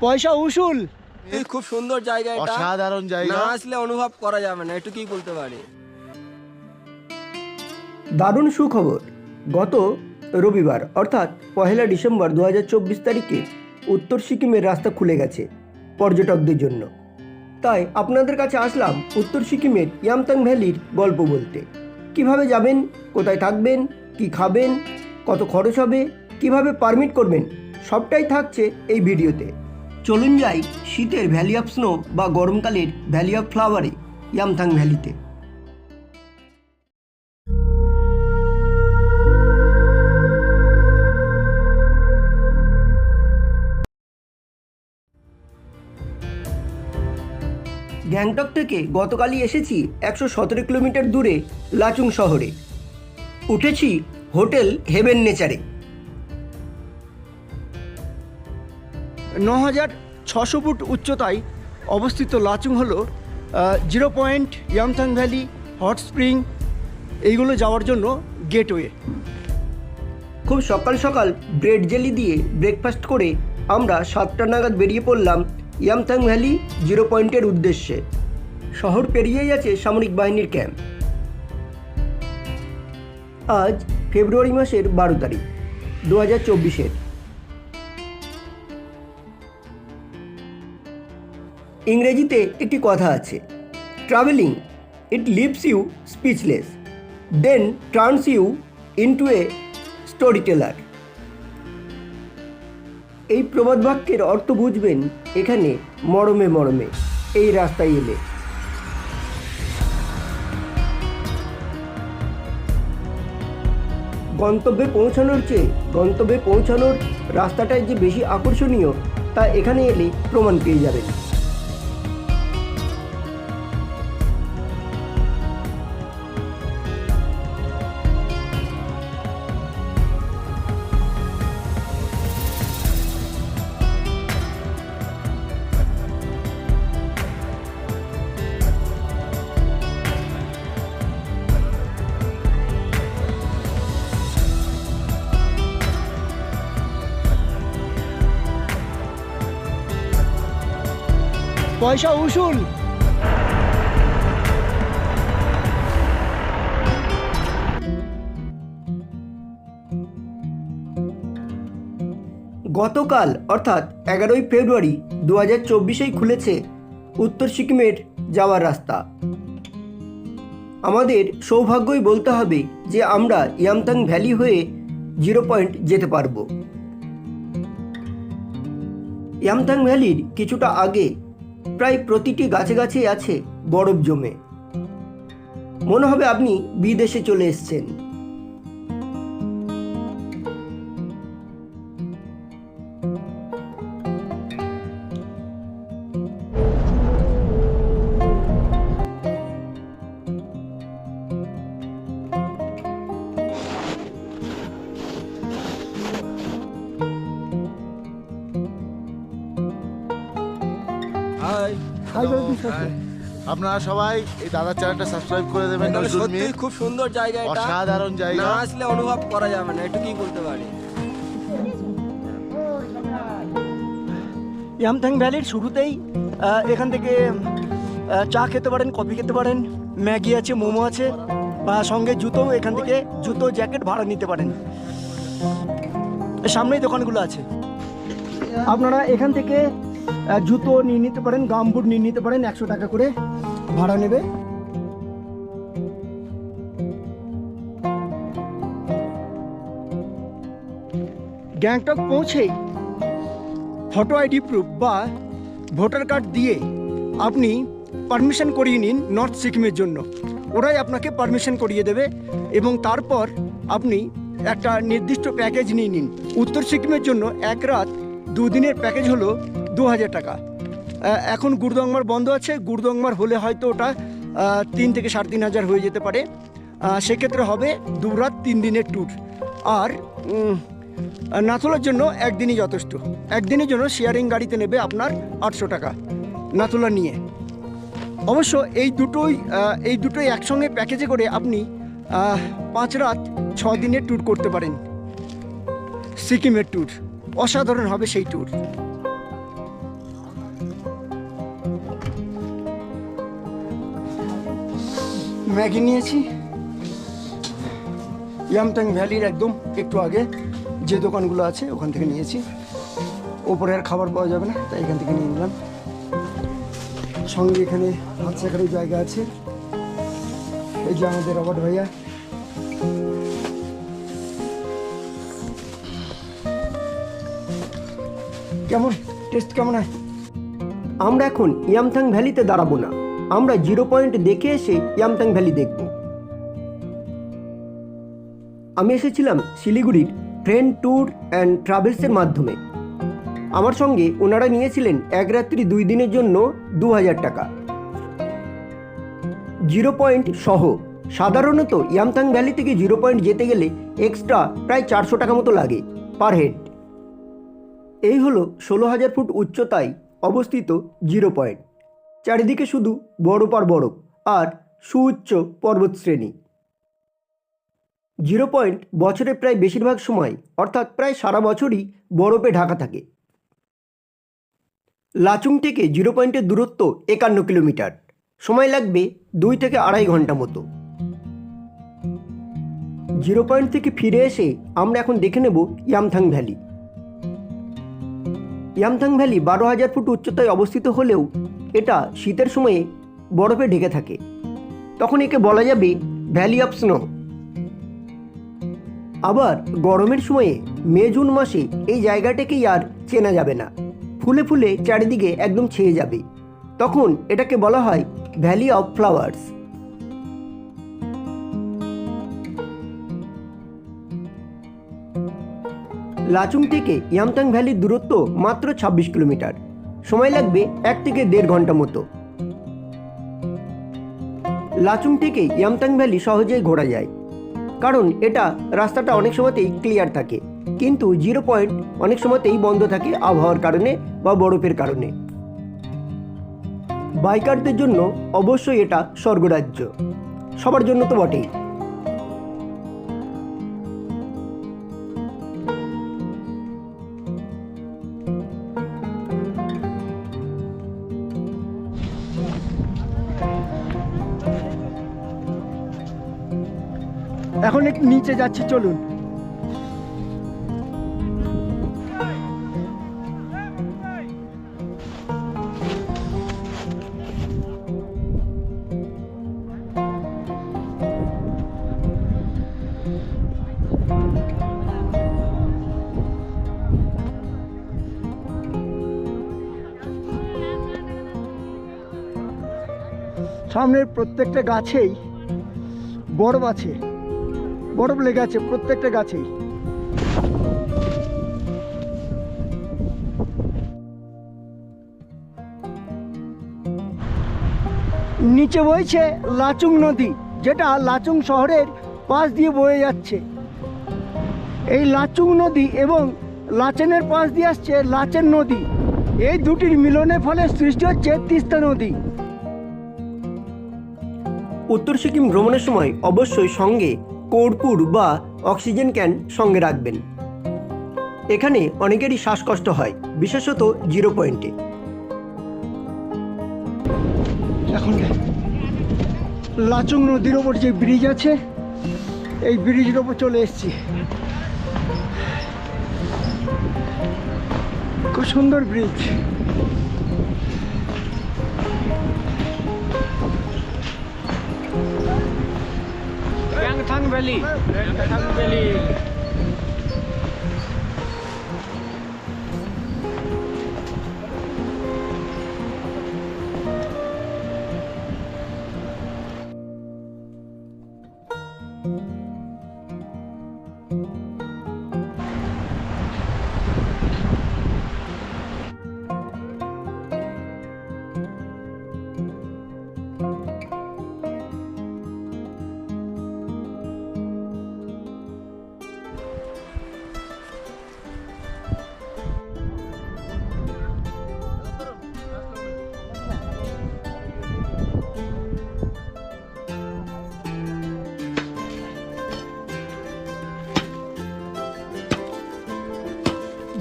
পয়সা উসুল। এই খুব সুন্দর জায়গা এটা। অসাধারণ জায়গা। না আসলে অনুভব করা যাবে না একটু কি বলতে পারি? দারুণ সুখবর। গত রবিবার অর্থাৎ পহেলা ডিসেম্বর দু হাজার চব্বিশ তারিখে উত্তর সিকিমের রাস্তা খুলে গেছে পর্যটকদের জন্য। তাই আপনাদের কাছে আসলাম উত্তর সিকিমের ইয়ামতাং ভ্যালির গল্প বলতে। কীভাবে যাবেন কোথায় থাকবেন কি খাবেন কত খরচ হবে কীভাবে পারমিট করবেন সবটাই থাকছে এই ভিডিওতে। চলুন যাই শীতের ভ্যালি অফ স্নো বা গরমকালের ভ্যালি অফ ফ্লাওয়ারে, ইয়ামথাং ভ্যালিতে। গ্যাংটক থেকে গতকালই এসেছি একশো সতেরো কিলোমিটার দূরে লাচুং শহরে। উঠেছি হোটেল হেভেন নেচারে। ন হাজার ছশো ফুট উচ্চতায় অবস্থিত লাচুং হলো zero point Yumthang valley hot spring, এইগুলো যাওয়ার জন্য গেটওয়ে। খুব সকাল সকাল ব্রেড জেলি দিয়ে ব্রেকফাস্ট করে আমরা সাতটা নাগাদ বেরিয়ে পড়লাম ইয়ামথাং ভ্যালি জিরো পয়েন্টের উদ্দেশ্যে। শহর পেরিয়েই আছে সামরিক বাহিনীর ক্যাম্প। আজ ফেব্রুয়ারি মাসের বারো তারিখ, দু হাজার চব্বিশের। ইংরেজিতে একটি কথা আছে। Travelling it leaves you speechless then turns you into a storyteller এই প্রবাদ বাক্যের অর্থ বুঝবেন এখানে মরমে মরমে, এই রাস্তায় এলে। গন্তব্যে পৌঁছানোর চেয়ে, গন্তব্যে পৌঁছানোর রাস্তাটাই যে বেশি আকর্ষণীয়, তা এখানে এলে প্রমাণ পেয়ে যাবেন। পয়সা উসুল। গতকাল, অর্থাৎ এগারোই ফেব্রুয়ারি দু হাজার চব্বিশেই খুলেছে উত্তর সিকিমের যাওয়ার রাস্তা। আমাদের সৌভাগ্যই বলতে হবে যে আমরা ইয়ামতাং ভ্যালি হয়ে জিরো পয়েন্ট যেতে পারব। ইয়ামতাং ভ্যালির কিছুটা আগে প্রায় প্রতিটি গাছে গাছেই আছে বরফ জমে। মনে হবে আপনি বিদেশে চলে এসেছেন। আপনারা সবাই এই দাদার চ্যানেলটা সাবস্ক্রাইব করে দেবেন নজরুল সত্যি খুব সুন্দর জায়গা এটা। অসাধারণ জায়গা। না আসলে অনুভব করা যাবে না একটু কি বলতে পারি? ইয়ামথাং ভ্যালির শুরুতেই এখান থেকে চা খেতে পারেন কফি খেতে পারেন ম্যাগি আছে মোমো আছে বা সঙ্গে জুতো এখান থেকে জুতো জ্যাকেট ভাড়া নিতে পারেন। সামনেই দোকানগুলো আছে। আপনারা এখান থেকে জুতো নিয়ে নিতে পারেন গামবুট নিয়ে নিতে পারেন, একশো টাকা করে ভাড়া নেবে। গ্যাংটক পৌঁছেই ফটো আইডি প্রুফ বা ভোটার কার্ড দিয়ে আপনি পারমিশন করিয়ে নিন নর্থ সিকিমের জন্য। ওরাই আপনাকে পারমিশন করিয়ে দেবে এবং তারপর আপনি একটা নির্দিষ্ট প্যাকেজ নিয়ে নিন। উত্তর সিকিমের জন্য এক রাত দুদিনের প্যাকেজ হলো দু হাজার টাকা এখন গুরুদংমার বন্ধ আছে। গুরুদংমার হলে হয়তো ওটা তিন থেকে সাড়ে তিন হাজার হয়ে যেতে পারে। সেক্ষেত্রে হবে দু রাত তিন দিনের ট্যুর আর নাথুলার জন্য একদিনই যথেষ্ট। একদিনের জন্য শেয়ারিং গাড়িতে নেবে আপনার আটশো টাকা নাথুলা নিয়ে। অবশ্য এই দুটোই এই দুটোই একসঙ্গে প্যাকেজে করে আপনি পাঁচ রাত ছ দিনের ট্যুর করতে পারেন। সিকিমের ট্যুর অসাধারণ হবে সেই ট্যুর ম্যাগি নিয়েছি। ইয়ামটাং ভ্যালির একদম একটু আগে যে দোকানগুলো আছে, ওখান থেকে নিয়েছি। ওপরে আর খাবার পাওয়া যাবে না, তাই এখান থেকে নিয়ে নিলাম। সঙ্গে এখানে হাত জায়গা আছে। এই যে আমাদের রবার্ট ভাইয়া। কেমন? টেস্ট কেমন হয়? আমরা এখন ইয়ামথাং ভ্যালিতে দাঁড়াবো না। আমরা জিরো পয়েন্ট দেখে এসে ইয়ামথাং ভ্যালি দেখব। আমি এসেছিলাম শিলিগুড়ির ট্রেন ট্যুর অ্যান্ড ট্রাভেলসের মাধ্যমে। আমার সঙ্গে ওনারা নিয়েছিলেন এক রাত্রি দুই দিনের জন্য দু হাজার টাকা। জিরো পয়েন্ট সহ। সাধারণত ইয়ামথাং ভ্যালি থেকে জিরো পয়েন্ট যেতে গেলে এক্সট্রা প্রায় চারশো টাকা মতো লাগে, পার হেড। এই হলো ষোলো হাজার ফুট উচ্চতায় অবস্থিত জিরো পয়েন্ট। চারিদিকে শুধু বরফ আর বরফ আর সুউচ্চ পর্বতশ্রেণী জিরো পয়েন্ট বছরে প্রায় বেশিরভাগ সময়, অর্থাৎ প্রায় সারা বছরই বরফে ঢাকা থাকে। লাচুং থেকে জিরো পয়েন্টের দূরত্ব একান্ন কিলোমিটার। সময় লাগবে দুই থেকে আড়াই ঘণ্টা মতো। জিরো পয়েন্ট থেকে ফিরে এসে আমরা এখন দেখে নেব ইয়ামথাং ভ্যালি। ইয়ামথাং ভ্যালি বারো হাজার ফুট উচ্চতায় অবস্থিত হলেও এটা শীতের সময়ে বরফে ঢেকে থাকে। তখন একে বলা যাবে ভ্যালি অফ স্নো। আবার গরমের সময়ে মে, জুন মাসে এই জায়গাটাকেই আর চেনা যাবে না। ফুলে ফুলে চারিদিকে একদম ছেয়ে যাবে। তখন এটাকে বলা হয় ভ্যালি অফ ফ্লাওয়ার্স। লাচুং থেকে ইয়ামতাং ভ্যালির দূরত্ব মাত্র ছাব্বিশ কিলোমিটার। সময় লাগবে এক থেকে দেড় ঘণ্টা মতো। লাচুং থেকে ইয়ামতাং ভ্যালি সহজেই ঘোরা যায়। কারণ এটা রাস্তাটা অনেক সময়তেই ক্লিয়ার থাকে, কিন্তু জিরো পয়েন্ট অনেক সময়তেই বন্ধ থাকে আবহাওয়ার কারণে বা বরফের কারণে। বাইকারদের জন্য অবশ্যই এটা স্বর্গরাজ্য। সবার জন্য তো বটেই। এখন একটু নিচে যাচ্ছি চলুন। সামনের প্রত্যেকটা গাছেই বরফ আছে। বরফ লেগে আছে প্রত্যেকটা গাছেই। নিচে বইছে লাচুং নদী, যেটা লাচুং শহরের পাশ দিয়ে বয়ে যাচ্ছে। এই লাচুং নদী এবং লাচেনের পাশ দিয়ে আসছে লাচেন নদী। এই দুটির মিলনের ফলে সৃষ্টি হচ্ছে তিস্তা নদী। উত্তর সিকিম ভ্রমণের সময় অবশ্যই সঙ্গে কর্পূর বা অক্সিজেন ক্যান সঙ্গে রাখবেন। এখানে অনেকেরই শ্বাসকষ্ট হয়, বিশেষত জিরো পয়েন্টে। এখন লাচুং নদীর ওপর যে ব্রিজ আছে, এই ব্রিজের ওপর চলে এসেছি। খুব সুন্দর ব্রিজ। Valley. Katang Valley.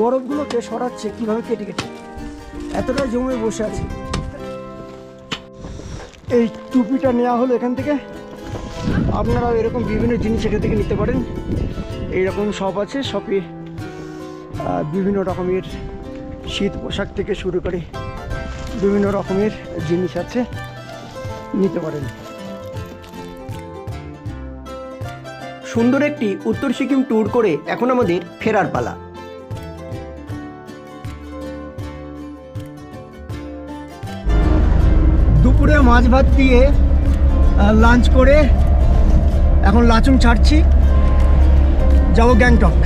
বরফগুলোকে সরাচ্ছে কীভাবে কেটে কেটে? এতটা জমে বসে আছে। এই টুপিটা নেওয়া হলো এখান থেকে। আপনারাও এরকম বিভিন্ন জিনিস এখান থেকে নিতে পারেন। এইরকম শপ আছে শপে বিভিন্ন রকমের শীত পোশাক থেকে শুরু করে বিভিন্ন রকমের জিনিস আছে, নিতে পারেন। সুন্দর একটি উত্তর সিকিম ট্যুর করে এখন আমাদের ফেরার পালা। মাছ ভাত দিয়ে লাঞ্চ করে এখন লাচুং ছাড়ছি। যাব গ্যাংটক।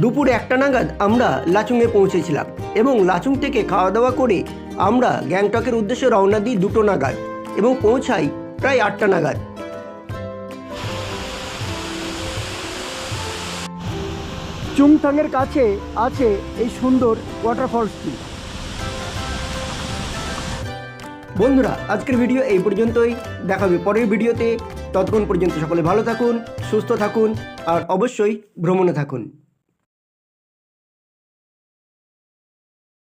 দুপুর একটা নাগাদ আমরা লাচুংয়ে পৌঁছেছিলাম এবং লাচুং থেকে খাওয়া দাওয়া করে আমরা গ্যাংটকের উদ্দেশ্যে রওনা দিই দুটো নাগাদ এবং পৌঁছাই প্রায় আটটা নাগাদ। চুংথাংয়ের কাছে আছে এই সুন্দর ওয়াটারফলসটি বন্ধুরা, আজকের ভিডিও এই পর্যন্তই। দেখা হবে পরের ভিডিওতে ততক্ষণ পর্যন্ত সকলে ভালো থাকুন, সুস্থ থাকুন, আর অবশ্যই ভ্রমণে থাকুন।